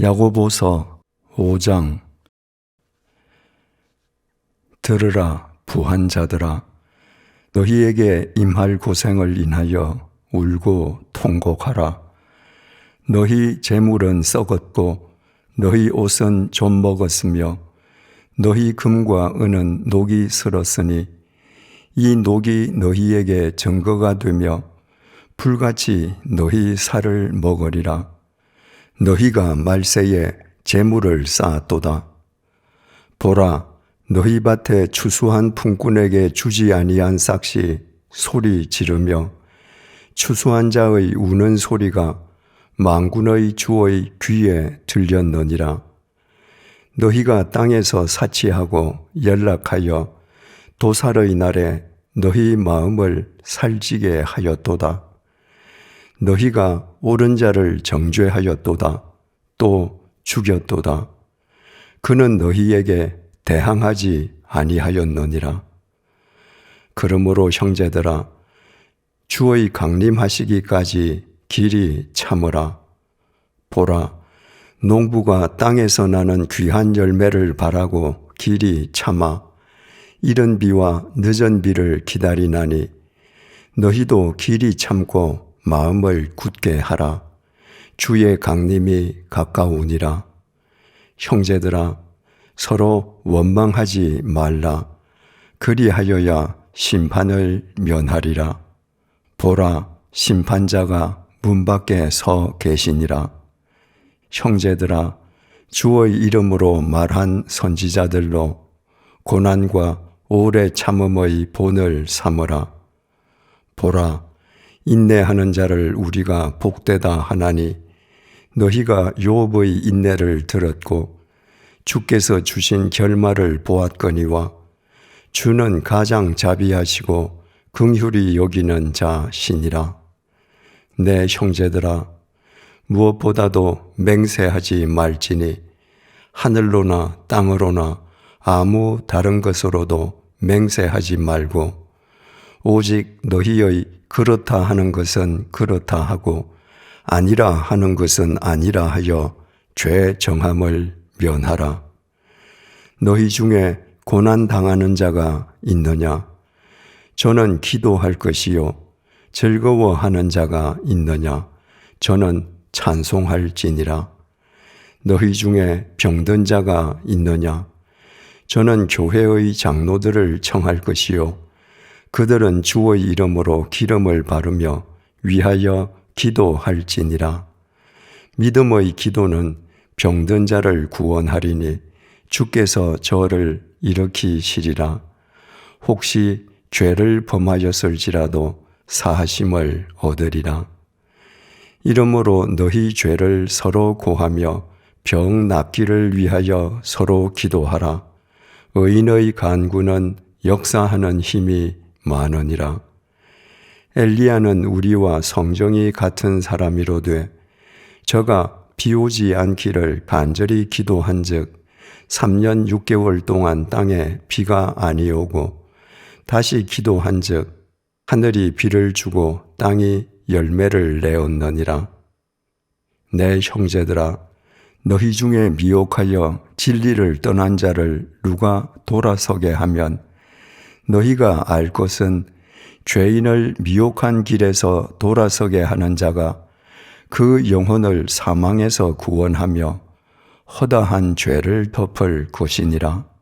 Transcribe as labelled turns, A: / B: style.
A: 야고보서 5장. 들으라 부한 자들아. 너희에게 임할 고생을 인하여 울고 통곡하라. 너희 재물은 썩었고 너희 옷은 좀 먹었으며 너희 금과 은은 녹이 슬었으니 이 녹이 너희에게 증거가 되며 불같이 너희 살을 먹으리라 너희가 말세에 재물을 쌓았도다. 보라, 너희 밭에 추수한 품꾼에게 주지 아니한 싹시 소리 지르며 추수한 자의 우는 소리가 망군의 주의 귀에 들렸느니라. 너희가 땅에서 사치하고 연락하여 도살의 날에 너희 마음을 살지게 하였도다. 너희가 옳은 자를 정죄하였도다. 또 죽였도다. 그는 너희에게 대항하지 아니하였느니라. 그러므로 형제들아, 주의 강림하시기까지 길이 참으라. 보라, 농부가 땅에서 나는 귀한 열매를 바라고 길이 참아 이른 비와 늦은 비를 기다리나니 너희도 길이 참고 마음을 굳게 하라. 주의 강림이 가까우니라. 형제들아, 서로 원망하지 말라. 그리하여야 심판을 면하리라. 보라, 심판자가 문 밖에 서 계시니라. 형제들아, 주의 이름으로 말한 선지자들로 고난과 오래 참음의 본을 삼으라. 보라, 인내하는 자를 우리가 복되다 하나니 너희가 욥의 인내를 들었고 주께서 주신 결말을 보았거니와 주는 가장 자비하시고 긍휼히 여기는 자신이라. 내 형제들아 무엇보다도 맹세하지 말지니 하늘로나 땅으로나 아무 다른 것으로도 맹세하지 말고 오직 너희의 그렇다 하는 것은 그렇다 하고 아니라 하는 것은 아니라 하여 죄 정함을 면하라. 너희 중에 고난 당하는 자가 있느냐? 저는 기도할 것이요. 즐거워하는 자가 있느냐? 저는 찬송할 지니라. 너희 중에 병든 자가 있느냐? 저는 교회의 장로들을 청할 것이요. 그들은 주의 이름으로 기름을 바르며 위하여 기도할지니라. 믿음의 기도는 병든 자를 구원하리니 주께서 저를 일으키시리라. 혹시 죄를 범하였을지라도 사하심을 얻으리라. 이러므로 너희 죄를 서로 고하며 병 낫기를 위하여 서로 기도하라. 의인의 간구는 역사하는 힘이 만원이라. 엘리야는 우리와 성정이 같은 사람이로되 저가 비오지 않기를 간절히 기도한즉 3년 6개월 동안 땅에 비가 아니오고 다시 기도한즉 하늘이 비를 주고 땅이 열매를 내었느니라. 내 형제들아 너희 중에 미혹하여 진리를 떠난 자를 누가 돌아서게 하면 너희가 알 것은 죄인을 미혹한 길에서 돌아서게 하는 자가 그 영혼을 사망에서 구원하며 허다한 죄를 덮을 것이니라.